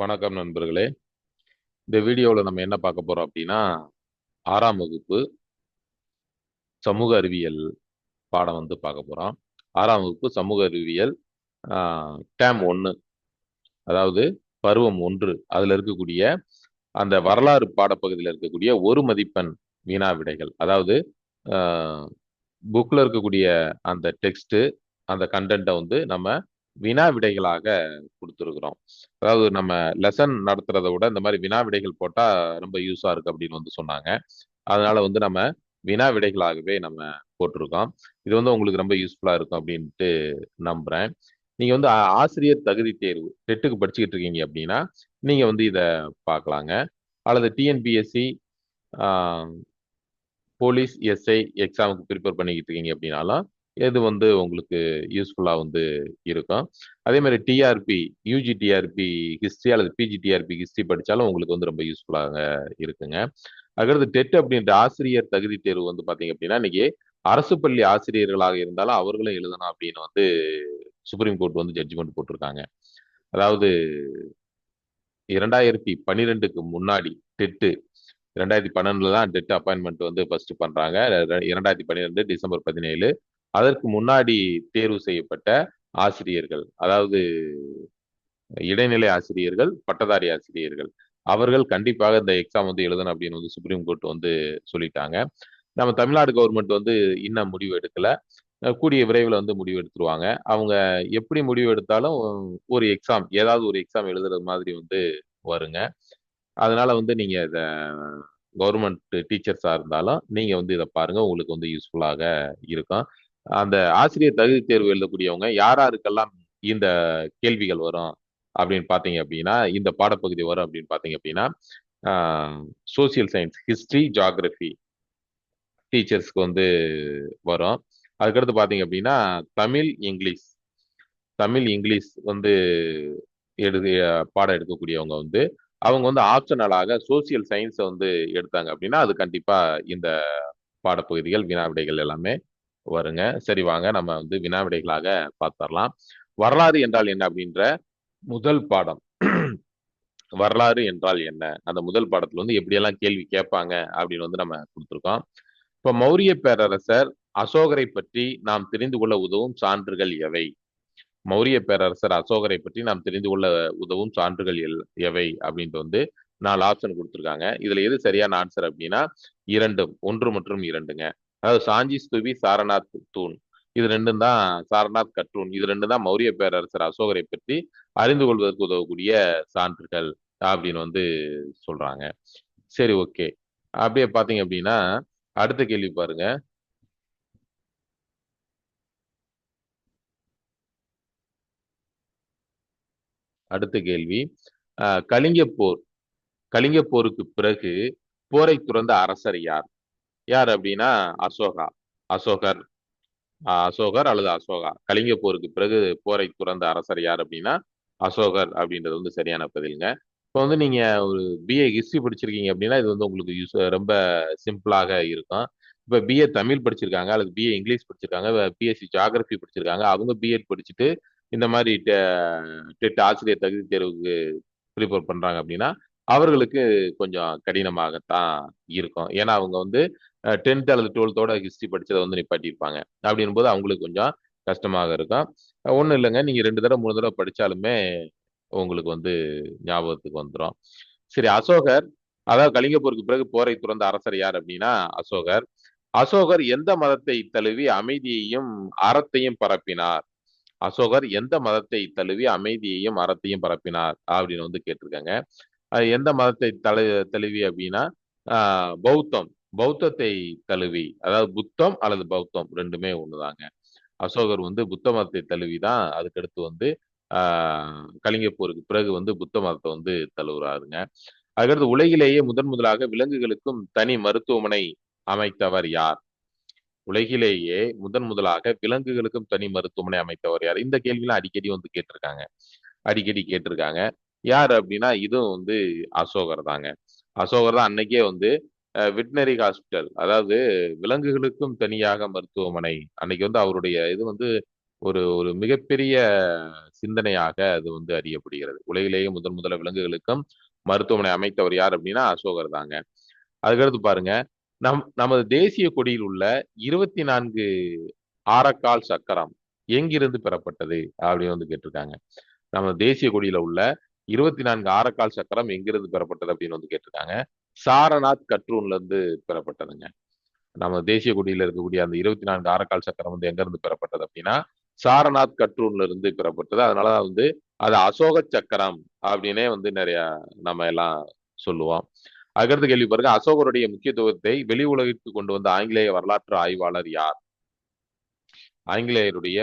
வணக்கம் நண்பர்களே. இந்த வீடியோவில் நம்ம என்ன பார்க்க போகிறோம் அப்படின்னா ஆறாம் வகுப்பு சமூக அறிவியல் பாடம் வந்து பார்க்க போகிறோம் ஆறாம் வகுப்பு சமூக அறிவியல் டேம் ஒன்று அதாவது பருவம் ஒன்று. அதில் இருக்கக்கூடிய அந்த வரலாறு பாடப்பகுதியில் இருக்கக்கூடிய ஒரு மதிப்பெண் வீணா விடைகள். அதாவது புக்கில் இருக்கக்கூடிய அந்த டெக்ஸ்ட்டு அந்த கண்டென்ட்டை வந்து நம்ம வினா விடைகளாக கொடுத்துருக்குறோம். அதாவது நம்ம லெசன் நடத்துறதை விட இந்த மாதிரி வினா விடைகள் போட்டால் ரொம்ப யூஸாக இருக்கு அப்படின்னு வந்து சொன்னாங்க. அதனால வந்து நம்ம வினா விடைகளாகவே நம்ம போட்டிருக்கோம். இது வந்து உங்களுக்கு ரொம்ப யூஸ்ஃபுல்லாக இருக்கும் அப்படின்ட்டு நம்புகிறேன் நீங்கள் வந்து ஆசிரியர் தகுதி தேர்வு டெட்டுக்கு படிச்சுக்கிட்டு இருக்கீங்க அப்படின்னா நீங்கள் வந்து இதை பார்க்கலாங்க. அல்லது டிஎன்பிஎஸ்சி போலீஸ் எஸ்ஐ எக்ஸாமுக்கு ப்ரிப்பேர் பண்ணிக்கிட்டு இருக்கீங்க அப்படின்னாலும் எது வந்து உங்களுக்கு யூஸ்ஃபுல்லாக வந்து இருக்கும். அதே மாதிரி டிஆர்பி யூஜி டிஆர்பி ஹிஸ்ட்ரி அல்லது பிஜி டிஆர்பி ஹிஸ்ட்ரி படித்தாலும் உங்களுக்கு வந்து ரொம்ப யூஸ்ஃபுல்லாக இருக்குங்க. அதுக்கடுத்து டெட் அப்படின்ற ஆசிரியர் தகுதி தேர்வு வந்து பார்த்தீங்க அப்படின்னா இன்னைக்கு அரசு பள்ளி ஆசிரியர்களாக இருந்தாலும் அவர்களும் எழுதணும் அப்படின்னு வந்து சுப்ரீம் கோர்ட் வந்து ஜட்ஜ்மெண்ட் போட்டிருக்காங்க. அதாவது இரண்டாயிரத்தி பன்னிரெண்டுக்கு முன்னாடி டெட்டு ரெண்டாயிரத்தி பன்னெண்டுல தான் டெட் அப்பாயின்மெண்ட் வந்து ஃபர்ஸ்ட் பண்றாங்க. இரண்டாயிரத்தி பன்னிரெண்டு டிசம்பர் பதினேழு அதற்கு முன்னாடி தேர்வு செய்யப்பட்ட ஆசிரியர்கள் அதாவது இடைநிலை ஆசிரியர்கள் பட்டதாரி ஆசிரியர்கள் அவர்கள் கண்டிப்பாக இந்த எக்ஸாம் வந்து எழுதணும் அப்படின்னு வந்து சுப்ரீம் கோர்ட் வந்து சொல்லிட்டாங்க. நம்ம தமிழ்நாடு கவர்மெண்ட் வந்து இன்னும் முடிவு எடுக்கல. கூடிய விரைவில் வந்து முடிவு எடுத்துருவாங்க. அவங்க எப்படி முடிவு எடுத்தாலும் ஒரு எக்ஸாம் ஏதாவது ஒரு எக்ஸாம் எழுதுறது மாதிரி வந்து வருங்க. அதனால வந்து நீங்க இதை கவர்மெண்ட் டீச்சர்ஸாக இருந்தாலும் நீங்கள் வந்து இதை பாருங்கள் உங்களுக்கு வந்து யூஸ்ஃபுல்லாக இருக்கும். அந்த ஆசிரியர் தகுதி தேர்வு எழுதக்கூடியவங்க யார் யாருக்கெல்லாம் இந்த கேள்விகள் வரும் அப்படின்னு பார்த்தீங்க அப்படின்னா இந்த பாடப்பகுதி வரும் அப்படின்னு பார்த்தீங்க அப்படின்னா சோசியல் சயின்ஸ் ஹிஸ்ட்ரி ஜாகிரபி டீச்சர்ஸ்க்கு வந்து வரும். அதுக்கடுத்து பார்த்தீங்க அப்படின்னா தமிழ் இங்கிலீஷ். தமிழ் இங்கிலீஷ் வந்து எடு பாடம் எடுக்கக்கூடியவங்க வந்து அவங்க வந்து ஆப்ஷனலாக சோசியல் சயின்ஸை வந்து எடுத்தாங்க அப்படின்னா அது கண்டிப்பாக இந்த பாடப்பகுதிகள் வினா விடைகள் எல்லாமே வருங்க. சரி வாங்க நம்ம வந்து வினா விடைகளாக பார்த்தரலாம் வரலாறு என்றால் என்ன அப்படின்ற முதல் பாடம். வரலாறு என்றால் என்ன? அந்த முதல் பாடத்துல வந்து எப்படியெல்லாம் கேள்வி கேட்பாங்க அப்படின்னு வந்து நம்ம கொடுத்துருக்கோம். இப்போ மௌரிய பேரரசர் அசோகரை பற்றி நாம் தெரிந்து கொள்ள உதவும் சான்றுகள் எவை? மௌரிய பேரரசர் அசோகரை பற்றி நாம் தெரிந்து கொள்ள உதவும் சான்றுகள் எவை அப்படின்ட்டு வந்து நாலு ஆப்ஷன் கொடுத்துருக்காங்க. இதுல எது சரியான ஆன்சர் அப்படின்னா இரண்டு ஒன்று மற்றும் இரண்டுங்க. அதாவது சாஞ்சி ஸ்துவி சாரநாத் தூண். இது ரெண்டும் தான் சாரநாத் கட்டூன். இது ரெண்டும் தான் மௌரிய பேரரசர் அசோகரை பற்றி அறிந்து கொள்வதற்கு உதவக்கூடிய சான்றுகள் அப்படின்னு வந்து சொல்றாங்க. சரி ஓகே. அப்படியே பாத்தீங்க அப்படின்னா அடுத்த கேள்வி பாருங்க. அடுத்த கேள்வி. கலிங்க போர் கலிங்க போருக்கு பிறகு போரை துறந்த அரசர் யார்? யார் அப்படின்னா அசோகா. அசோகர். அசோகர் அல்லது அசோகா. கலிங்க போருக்கு பிறகு போரை துறந்த அரசர் யார் அப்படின்னா அசோகர் அப்படின்றது வந்து சரியான பதிலுங்க. இப்போ வந்து நீங்க ஒரு பிஏ ஹிஸ்ட்ரி படிச்சிருக்கீங்க அப்படின்னா இது வந்து உங்களுக்கு யூஸ் ரொம்ப சிம்பிளாக இருக்கும். இப்போ பிஏ தமிழ் படிச்சிருக்காங்க அல்லது பிஏ இங்கிலீஷ் படிச்சிருக்காங்க பிஎஸ்சி ஜாகிரபி படிச்சிருக்காங்க. அவங்க பிஎட் படிச்சுட்டு இந்த மாதிரி டெட் ஆசிரியர் தகுதி தேர்வுக்கு ப்ரிப்பேர் பண்றாங்க அப்படின்னா அவர்களுக்கு கொஞ்சம் கடினமாகத்தான் இருக்கும். ஏன்னா அவங்க வந்து டென்த் அல்லது டுவெல்த்தோட ஹிஸ்ட்ரி படிச்சதை வந்து நிப்பாட்டியிருப்பாங்க. அப்படின் போது அவங்களுக்கு கொஞ்சம் கஷ்டமாக இருக்கும். ஒன்றும் இல்லைங்க. நீங்க ரெண்டு தடவை மூணு தடவை படிச்சாலுமே உங்களுக்கு வந்து ஞாபகத்துக்கு வந்துடும் சரி அசோகர் அதாவது கலிங்கப்பூருக்கு பிறகு போரை துறந்த அரசர் யார் அப்படின்னா அசோகர். அசோகர் எந்த மதத்தை தழுவி அமைதியையும் அறத்தையும் பரப்பினார்? அசோகர் எந்த மதத்தை தழுவி அமைதியையும் அறத்தையும் பரப்பினார்? அப்படின்னு வந்து கேட்டிருக்காங்க. எந்த மதத்தை தழு தழுவி அப்படின்னா பௌத்தம். பௌத்தத்தை தழுவி. அதாவது புத்தம் அல்லது பௌத்தம் ரெண்டுமே ஒண்ணுதாங்க. அசோகர் வந்து புத்த மதத்தை தழுவி தான் அதுக்கடுத்து வந்து கலிங்கப்பூருக்கு பிறகு வந்து புத்த மதத்தை வந்து தழுவுறாருங்க. அதுக்கடுத்து உலகிலேயே முதன் முதலாக விலங்குகளுக்கும் தனி மருத்துவமனை அமைத்தவர் யார்? உலகிலேயே முதன் முதலாக விலங்குகளுக்கும் தனி மருத்துவமனை அமைத்தவர் யார்? இந்த கேள்வியெல்லாம் அடிக்கடி வந்து கேட்டிருக்காங்க. அடிக்கடி கேட்டிருக்காங்க. யார் அப்படின்னா இதுவும் வந்து அசோகர் தாங்க. அசோகர் தான் அன்னைக்கே வந்து வெட்டினரி ஹாஸ்பிட்டல் அதாவது விலங்குகளுக்கும் தனியாக மருத்துவமனை. அன்னைக்கு வந்து அவருடைய இது வந்து ஒரு ஒரு மிகப்பெரிய சிந்தனையாக அது வந்து அறியப்படுகிறது. உலகிலேயே முதன் முதல விலங்குகளுக்கும் மருத்துவமனை அமைத்தவர் யார் அப்படின்னா அசோகர் தாங்க. அதுக்கடுத்து பாருங்க நம் நமது தேசிய கொடியில் உள்ள இருபத்தி நான்கு ஆரக்கால் சக்கரம் எங்கிருந்து பெறப்பட்டது அப்படின்னு வந்து கேட்டிருக்காங்க. நம்ம தேசிய கொடியில உள்ள இருபத்தி நான்கு ஆரக்கால் சக்கரம் எங்கிருந்து பெறப்பட்டது அப்படின்னு வந்து கேட்டிருக்காங்க. சாரநாத் கட்ரூன்ல இருந்து பெறப்பட்டதுங்க. நம்ம தேசிய கொடியில இருக்கக்கூடிய அந்த இருபத்தி நான்கு ஆரக்கால் சக்கரம் வந்து எங்க இருந்து பெறப்பட்டது அப்படின்னா சாரநாத் கட்ரூன்ல இருந்து பெறப்பட்டது அதனாலதான் வந்து அது அசோக சக்கரம் அப்படின்னே வந்து நிறைய நம்ம எல்லாம் சொல்லுவோம். அதுக்கடுத்து கேள்வி பாருங்க அசோகருடைய முக்கியத்துவத்தை வெளி உலகிற்கு கொண்டு வந்த ஆங்கிலேய வரலாற்று ஆய்வாளர் யார்? ஆங்கிலேயருடைய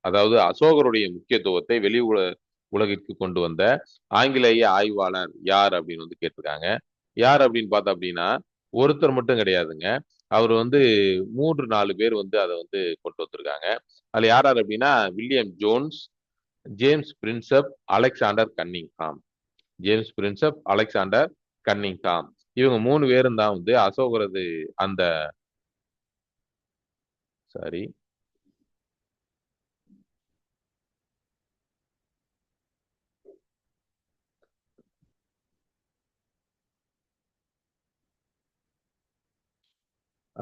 அதாவது அசோகருடைய முக்கியத்துவத்தை வெளி உல உலகிற்கு கொண்டு வந்த ஆங்கிலேய ஆய்வாளர் யார் அப்படின்னு வந்து கேட்டிருக்காங்க. யார் அப்படின்னு பார்த்தா அப்படின்னா ஒருத்தர் மட்டும் கிடையாதுங்க. அவர் வந்து மூன்று நாலு பேர் வந்து அதை வந்து கொண்டு வந்திருக்காங்க. அதில் யார் யார் அப்படின்னா William Jones James Prinsep Alexander Cunningham James Prinsep Alexander Cunningham இவங்க மூணு பேரும் தான் வந்து அசோகரது அந்த சாரி.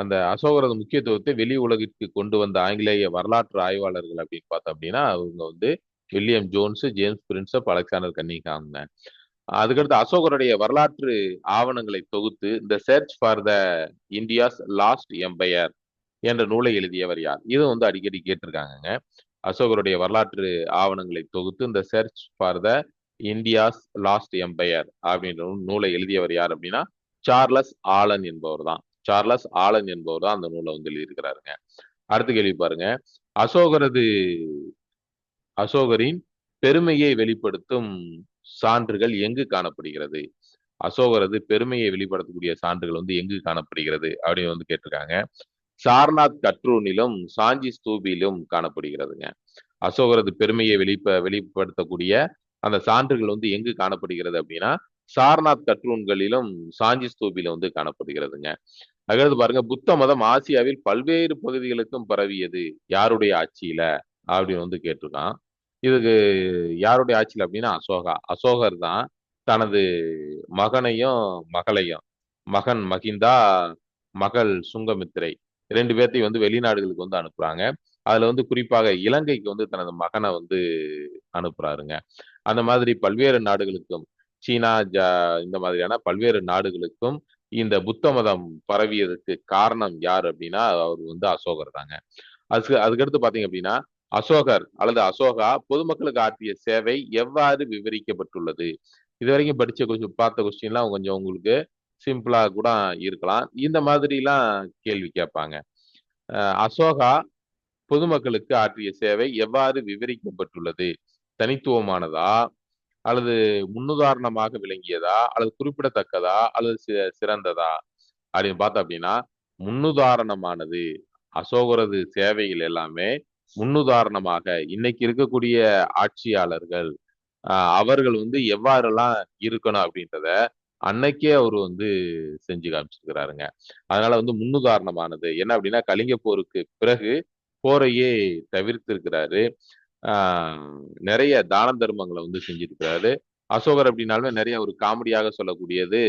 அந்த அசோகரது முக்கியத்துவத்தை வெளி உலகிற்கு கொண்டு வந்த ஆங்கிலேய வரலாற்று ஆய்வாளர்கள் அப்படின்னு பார்த்தோம் அப்படின்னா அவங்க வந்து William Jones James Prinsep Alexander கன்னிகாங்க அதுக்கடுத்து அசோகருடைய வரலாற்று ஆவணங்களை தொகுத்து இந்த search for the India's lost empire என்ற நூலை எழுதியவர் யார்? இது வந்து அடிக்கடி கேட்டிருக்காங்கங்க. அசோகருடைய வரலாற்று ஆவணங்களை தொகுத்து இந்த search for the India's lost empire அப்படின்ற நூலை எழுதியவர் யார் அப்படின்னா சார்லஸ் ஆலன் என்பவர் தான் சார்லஸ் ஆலன் என்பவர் தான் அந்த நூலை வந்து எழுதியிருக்கிறாருங்க. அடுத்து கேள்வி பாருங்க. அசோகரது அசோகரின் பெருமையை வெளிப்படுத்தும் சான்றுகள் எங்கு காணப்படுகிறது? அசோகரது பெருமையை வெளிப்படுத்தக்கூடிய சான்றுகள் வந்து எங்கு காணப்படுகிறது? அப்படின்னு வந்து கேட்டிருக்காங்க. சார்நாத் கட்ரூனிலும் சாஞ்சி ஸ்தூபியிலும் காணப்படுகிறதுங்க. அசோகரது பெருமையை வெளிப்ப வெளிப்படுத்தக்கூடிய அந்த சான்றுகள் வந்து எங்கு காணப்படுகிறது அப்படின்னா சாரநாத் கட்ரூன்களிலும் சாஞ்சி ஸ்தூபிலும் வந்து காணப்படுகிறதுங்க. அதாவது பாருங்க புத்த மதம் ஆசியாவில் பல்வேறு பகுதிகளுக்கும் பரவியது. யாருடைய ஆட்சியில? அப்படின்னு வந்து கேட்டிருக்கான். இதுக்கு யாருடைய ஆட்சியில் அப்படின்னா அசோகா. அசோகர் தான் தனது மகனையும் மகளையும் மகன் மகிந்தா மகள் சுங்கமித்திரை ரெண்டு பேர்த்தையும் வந்து வெளிநாடுகளுக்கு வந்து அனுப்புறாங்க. அதுல வந்து குறிப்பாக இலங்கைக்கு வந்து தனது மகனை வந்து அனுப்புறாருங்க. அந்த மாதிரி பல்வேறு நாடுகளுக்கும் சீனா ஜா இந்த மாதிரியான பல்வேறு நாடுகளுக்கும் இந்த புத்த மதம் பரவியதுக்கு காரணம் யார் அப்படின்னா அவர் வந்து அசோகர் தாங்க. அதுக்கு அதுக்கடுத்து பாத்தீங்க அப்படின்னா அசோகர் அல்லது அசோகா பொதுமக்களுக்கு ஆற்றிய சேவை எவ்வாறு விவரிக்கப்பட்டுள்ளது? இது வரைக்கும் படிச்ச கொஞ்சம் பார்த்த கொஸ்டின்லாம் கொஞ்சம் உங்களுக்கு சிம்பிளா கூட இருக்கலாம். இந்த மாதிரிலாம் கேள்வி கேட்பாங்க. அசோகா பொதுமக்களுக்கு ஆற்றிய சேவை எவ்வாறு விவரிக்கப்பட்டுள்ளது? தனித்துவமானதா? அல்லது முன்னுதாரணமாக விளங்கியதா? அல்லது குறிப்பிடத்தக்கதா? அல்லது சிறந்ததா? அப்படின்னு பார்த்தோம் அப்படின்னா முன்னுதாரணமானது அசோகரது சேவைகள் எல்லாமே முன்னுதாரணமாக இன்னைக்கு இருக்கக்கூடிய ஆட்சியாளர்கள் அவர்கள் வந்து எவ்வாறெல்லாம் இருக்கணும் அப்படின்றத அன்னைக்கே அவர் வந்து செஞ்சு காமிச்சிருக்கிறாருங்க. அதனால வந்து முன்னுதாரணமானது. என்ன அப்படின்னா கலிங்க போருக்கு பிறகு போரையே தவிர்த்திருக்கிறாரு. நிறைய தான தர்மங்களை வந்து செஞ்சிருக்கிறாரு. அசோகர் அப்படின்னாலுமே நிறைய ஒரு காமெடியாக சொல்லக்கூடியது.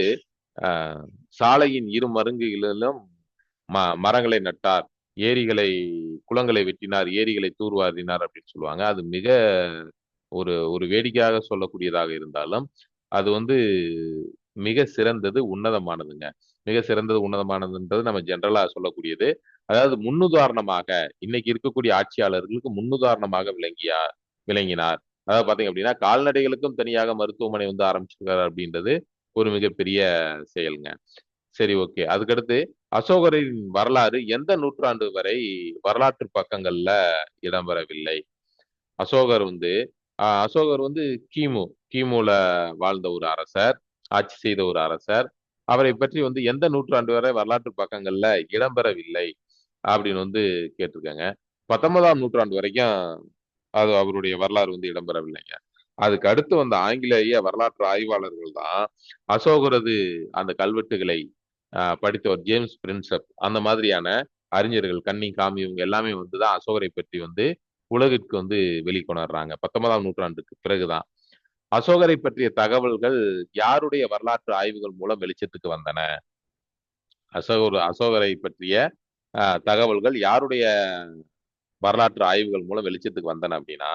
சாலையின் இரு மருங்குகளிலும் ம மரங்களை நட்டார். ஏரிகளை குளங்களை வெட்டினார். ஏரிகளை தூர்வாரினார் அப்படின்னு சொல்லுவாங்க. அது மிக ஒரு ஒரு வேடிக்கையாக சொல்லக்கூடியதாக இருந்தாலும் அது வந்து மிக சிறந்தது உன்னதமானதுங்க. மிக சிறந்தது உன்னதமானதுன்றது நம்ம ஜென்ரலா சொல்லக்கூடியது. அதாவது முன்னுதாரணமாக இன்னைக்கு இருக்கக்கூடிய ஆட்சியாளர்களுக்கு முன்னுதாரணமாக விளங்கியா விளங்கினார். அதாவது பாத்தீங்க அப்படின்னா கால்நடைகளுக்கும் தனியாக மருத்துவமனை வந்து ஆரம்பிச்சிருக்காரு அப்படின்றது ஒரு மிகப்பெரிய செயலுங்க. சரி ஓகே. அதுக்கடுத்து அசோகரின் வரலாறு எந்த நூற்றாண்டு வரை வரலாற்று பக்கங்கள்ல இடம்பெறவில்லை? அசோகர் வந்து அசோகர் வந்து கிமு கிமுல வாழ்ந்த ஒரு அரசர் ஆட்சி செய்த ஒரு அரசர். அவரை பற்றி வந்து எந்த நூற்றாண்டு வரை வரலாற்று பக்கங்கள்ல இடம்பெறவில்லை? அப்படின்னு வந்து கேட்டிருக்காங்க. பத்தொன்பதாம் நூற்றாண்டு வரைக்கும் அது அவருடைய வரலாறு வந்து இடம்பெறவில்லைங்க. அதுக்கு அடுத்து வந்த ஆங்கிலேய வரலாற்று ஆய்வாளர்கள் தான் அசோகரது அந்த கல்வெட்டுகளை ஆஹ் படித்தவர் ஜேம்ஸ் பிரின்சப். அந்த மாதிரியான அறிஞர்கள் கன்னிங்காம் இவங்க எல்லாமே வந்து தான் அசோகரை பற்றி வந்து உலகிற்கு வந்து வெளிக்கொணர்றாங்க. பத்தொன்பதாம் நூற்றாண்டுக்கு பிறகுதான். அசோகரை பற்றிய தகவல்கள் யாருடைய வரலாற்று ஆய்வுகள் மூலம் வெளிச்சத்துக்கு வந்தன? அசோகர் அசோகரை பற்றிய தகவல்கள் யாருடைய வரலாற்று ஆய்வுகள் மூலம் வெளிச்சத்துக்கு வந்தன அப்படின்னா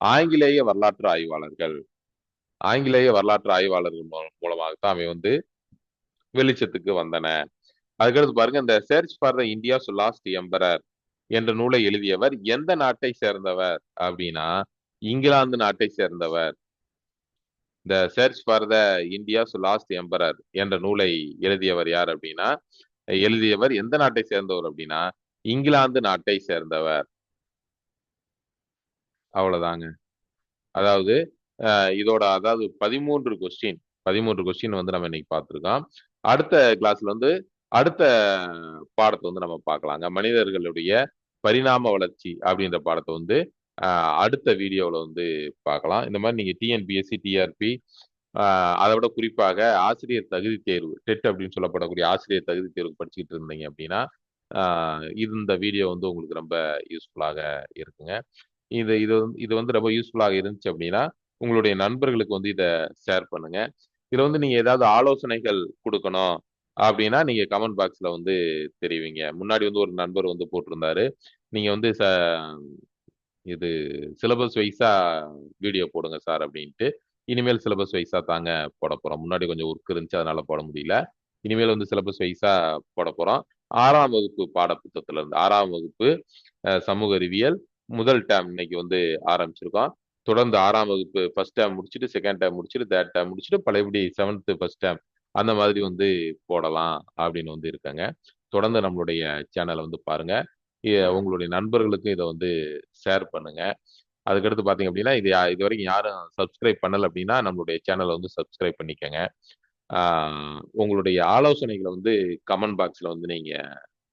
ஆங்கிலேய வரலாற்று ஆய்வாளர்கள். ஆங்கிலேய வரலாற்று ஆய்வாளர்கள் மூலமாகத்தான் அவை வந்து வெளிச்சத்துக்கு வந்தன. அதுக்கடுத்து பாருங்க இந்த search for the India's lost emperor என்ற நூலை எழுதியவர் எந்த நாட்டை சேர்ந்தவர் அப்படின்னா இங்கிலாந்து நாட்டை சேர்ந்தவர். இந்த search for the India's lost emperor என்ற நூலை எழுதியவர் யார் அப்படின்னா எழுதியவர் எந்த நாட்டை சேர்ந்தவர் அப்படின்னா இங்கிலாந்து நாட்டை சேர்ந்தவர். அவ்வளவுதாங்க. அதாவது இதோட அதாவது பதிமூன்று கொஸ்டின் பதிமூன்று கொஸ்டின் வந்து நம்ம இன்னைக்கு பார்த்துருக்கோம். அடுத்த கிளாஸ்ல வந்து அடுத்த பாடத்தை வந்து நம்ம பார்க்கலாங்க. மனிதர்களுடைய பரிணாம வளர்ச்சி அப்படின்ற பாடத்தை வந்து அடுத்த வீடியோவில் வந்து பார்க்கலாம். இந்த மாதிரி நீங்கள் டிஎன்பிஎஸ்சி டிஆர்பி அதை விட குறிப்பாக ஆசிரியர் தகுதி தேர்வு டெட் அப்படின்னு சொல்லப்படக்கூடிய ஆசிரியர் தகுதி தேர்வு படிச்சுக்கிட்டு இருந்தீங்க அப்படின்னா இது இந்த வீடியோ வந்து உங்களுக்கு ரொம்ப யூஸ்ஃபுல்லாக இருக்குங்க. இது இது வந்து- இது வந்து ரொம்ப யூஸ்ஃபுல்லாக இருந்துச்சு அப்படின்னா உங்களுடைய நண்பர்களுக்கு வந்து இதை ஷேர் பண்ணுங்க. இதில் வந்து நீங்கள் ஏதாவது ஆலோசனைகள் கொடுக்கணும் அப்படின்னா நீங்கள் கமெண்ட் பாக்ஸில் வந்து தெரிவிங்க. முன்னாடி வந்து ஒரு நண்பர் வந்து போட்டிருந்தாரு. நீங்கள் வந்து ச இது சிலபஸ் வைஸாக வீடியோ போடுங்க சார் அப்படின்ட்டு. இனிமேல் சிலபஸ் வைஸா தாங்க போட போறோம். முன்னாடி கொஞ்சம் ஒர்க் இருந்துச்சு அதனால போட முடியல. இனிமேல் வந்து சிலபஸ் வைஸா போட போறோம். ஆறாம் வகுப்பு பாடப்புத்தகத்துல இருந்து ஆறாம் வகுப்பு சமூக அறிவியல் முதல் டேம் இன்னைக்கு வந்து ஆரம்பிச்சிருக்கோம். தொடர்ந்து ஆறாம் வகுப்பு ஃபர்ஸ்ட் டேம் முடிச்சுட்டு செகண்ட் டேம் முடிச்சுட்டு தேர்ட் டேம் முடிச்சுட்டு பழையபடி செவன்த்து ஃபர்ஸ்ட் டேம் அந்த மாதிரி வந்து போடலாம் அப்படின்னு வந்து இருக்காங்க. தொடர்ந்து நம்மளுடைய சேனலை வந்து பாருங்க. உங்களுடைய நண்பர்களுக்கும் இதை வந்து ஷேர் பண்ணுங்க. அதுக்கடுத்து பார்த்தீங்க அப்படின்னா இது யா- இது வரைக்கும் யாரும் சப்ஸ்கிரைப் பண்ணல அப்படின்னா நம்மளுடைய சேனலை வந்து சப்ஸ்கிரைப் பண்ணிக்கோங்க. உங்களுடைய ஆலோசனைகளை வந்து கமெண்ட் பாக்ஸில் வந்து நீங்கள்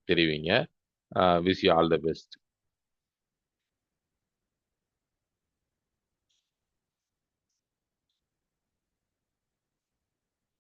தெரிவிங்க. Wish you all the best